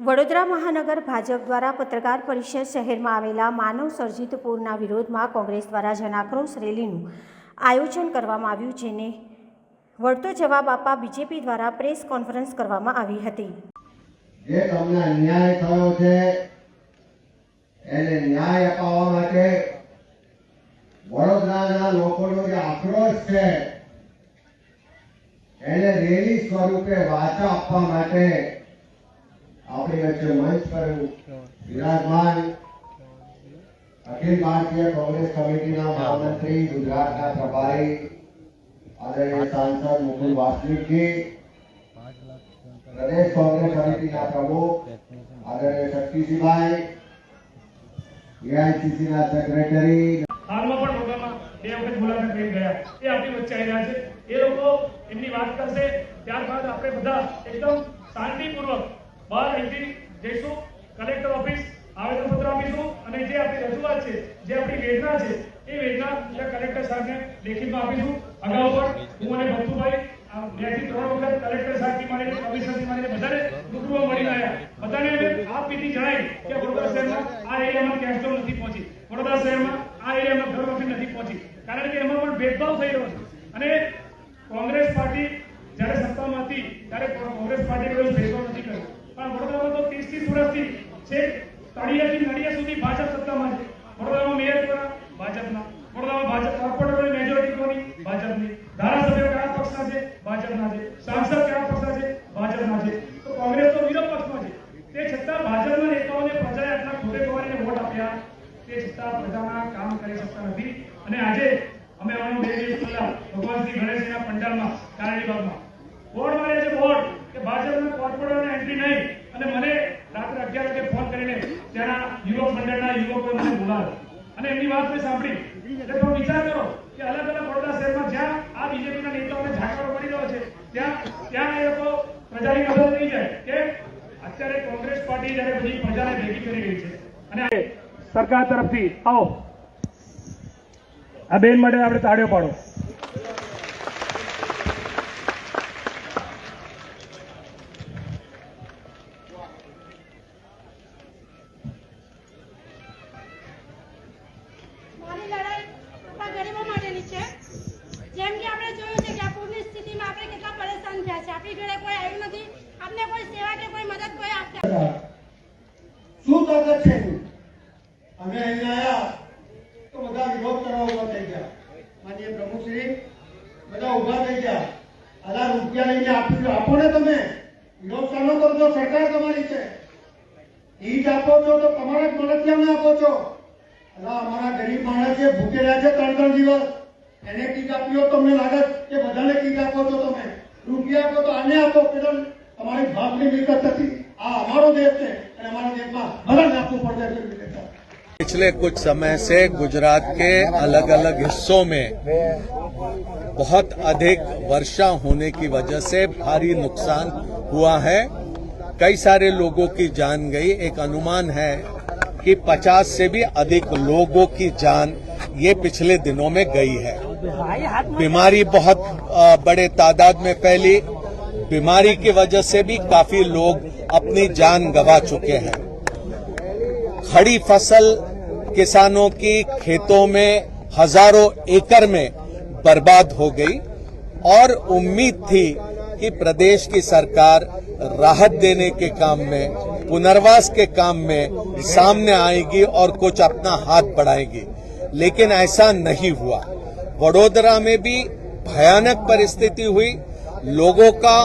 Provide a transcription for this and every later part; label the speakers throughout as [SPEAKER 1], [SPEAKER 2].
[SPEAKER 1] વડોદરા મહાનગર ભાજપ દ્વારા પત્રકાર પરિષદ શહેરમાં આવેલા માનવ સર્જિત પૂરના વિરોધમાં કોંગ્રેસ દ્વારા જનાક્રોશ રેલીનું આયોજન કરવામાં આવ્યું, જેને વળતો જવાબ આપવા બીજેપી દ્વારા પ્રેસ કોન્ફરન્સ કરવામાં આવી હતી.
[SPEAKER 2] જે તમને અન્યાય થયો છે, એને ન્યાય અપાવવા માટે વડોદરાના લોકોનો જે આક્રોશ છે, એને રેલી સ્વરૂપે વાચા આપવા માટે આપણી વચ્ચે મંચ પર વિરાજમાન અખિલ ભારતીય કોંગ્રેસ કમિટીના મહામંત્રી ગુજરાતના પ્રભારી આદરણીય સાંસદ મુકુલ વાસનિકજી પ્રદેશ કોંગ્રેસ સમિતિના પ્રમુખ આદરણીય શક્તિસિંહભાઈ એઆઈસીસીના સેક્રેટરી
[SPEAKER 3] હાલમાં પણ વડોદરામાં બે વખત મુલાકાત લઈ ગયા એ આપણી વચ્ચે આવી રહ્યા છે એ લોકો એમની વાત કરશે ત્યારબાદ આપણે બધા એકદમ શાંતિપૂર્વક બહાર અહીંથી જઈશું. કલેક્ટર ઓફિસ આવેદનપત્ર આપીશું અને જે આપણી રજૂઆત છે, જે આપણી વેદના છે, એ વેદના કલેક્ટર સાહેબને લેખિતમાં આપીશું. અગાઉ પણ હું અને ભક્તુભાઈ કે આ એરિયામાં કેસ્ટ્રોલ નથી પહોંચી. વડોદરા શહેરમાં આ એરિયામાં ઘર નથી પહોંચી. કારણ કે એમાં પણ ભેદભાવ થઈ રહ્યો અને કોંગ્રેસ પાર્ટી જ્યારે સત્તામાં હતી ત્યારે કોંગ્રેસ પાર્ટીએ કોઈ ભેદભાવ નથી કર્યો પણ વડોદરામાં તો ત્રીસ ત્રીસ વર્ષથી છેક તળિયાથી નડિયા સુધી ભાજપ સત્તામાં છે વડોદરામાં મેયર કોના ભાજપના વડોદરામાં ભાજપ કોર્પોરેટરની મેજોરિટી કોની ભાજપની ધારાસભ્યો કયા પક્ષના છે ભાજપના છે સાંસદ કયા પક્ષના છે ભાજપના છે તો કોંગ્રેસ તો વિરોધ પક્ષમાં છે તે છતાં ભાજપના નેતાઓને પ્રજાએ આટલા ખોટે ખવારીને વોટ આપ્યા તે છતાં પ્રજાના કામ કરી શકતા નથી. અને આજે અમે હમણાં બે દિવસ પહેલા ભગવાન શ્રી ગણેશજીના પંડાલમાં કારણીબાગમાં બોર્ડ મારે છે બોર્ડ કે ભાજપના કોર્પોરેટરને એન્ટ્રી નહીં. અને મને રાત્રે અગિયાર વાગે ફોન કરીને ત્યાંના યુવક મંડળના યુવકોએ મને બોલાવ્યો. અને એમની વાત મેં સાંભળી. એટલે તમે વિચાર કરો કે અલગ અલગ વડોદરા શહેરમાં જ્યાં આ બીજેપીના નેતાઓને ઝાકળો પડી રહ્યો છે, ત્યાં ત્યાં એ લોકો પ્રજાની મદદ નહીં જાય. કે અત્યારે કોંગ્રેસ પાર્ટી જયારે બધી પ્રજાને ભેગી કરી રહી છે. અને સરકાર તરફથી આવો. આ બેન માટે આપણે તાળીઓ પાડો.
[SPEAKER 4] શું તાકાત છે અમે માટેની ઊભા થઈ ગયા આલા રૂપિયા લઈને આપ્યું આપો ને તમે. વિરોધ કરજો સરકાર તમારી છે. ઈજ આપો છો તો તમારા જ મળતિયાને આપો છો. અલા, અમારા ગરીબ માણસ ભૂખે છે ત્રણ ત્રણ દિવસ. એને કીટ આપ્યો તમને લાગે કે બધાને કીટ આપો છો તમે. રૂપિયા આપો તો આને આપો, પેલા તમારી ભાગની મિલકત નથી. આ અમારો દેશ છે.
[SPEAKER 5] पिछले कुछ समय से गुजरात के अलग अलग हिस्सों में बहुत अधिक वर्षा होने की वजह से भारी नुकसान हुआ है। कई सारे लोगों की जान गई। एक अनुमान है कि 50 से भी अधिक लोगों की जान ये पिछले दिनों में गई है। बीमारी बहुत बड़े तादाद में फैली। बीमारी की वजह से भी काफ़ी लोग अपनी जान गंवा चुके हैं। खड़ी फ़सल किसानों की खेतों में हज़ारों एकड़ में बर्बाद हो गई और उम्मीद थी कि प्रदेश की सरकार राहत देने के काम में, पुनर्वास के काम में सामने आएगी और कुछ अपना हाथ बढ़ाएगी। लेकिन ऐसा नहीं हुआ। वडोदरा में भी भयानक परिस्थिति हुई। लोगों का,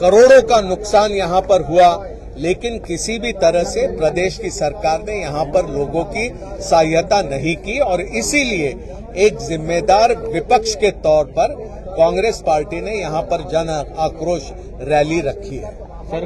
[SPEAKER 5] करोड़ों का नुकसान यहाँ पर हुआ। लेकिन किसी भी तरह से प्रदेश की सरकार ने यहाँ पर लोगों की सहायता नहीं की और इसीलिए एक जिम्मेदार विपक्ष के तौर पर कांग्रेस पार्टी ने यहाँ पर जन आक्रोश रैली रखी है।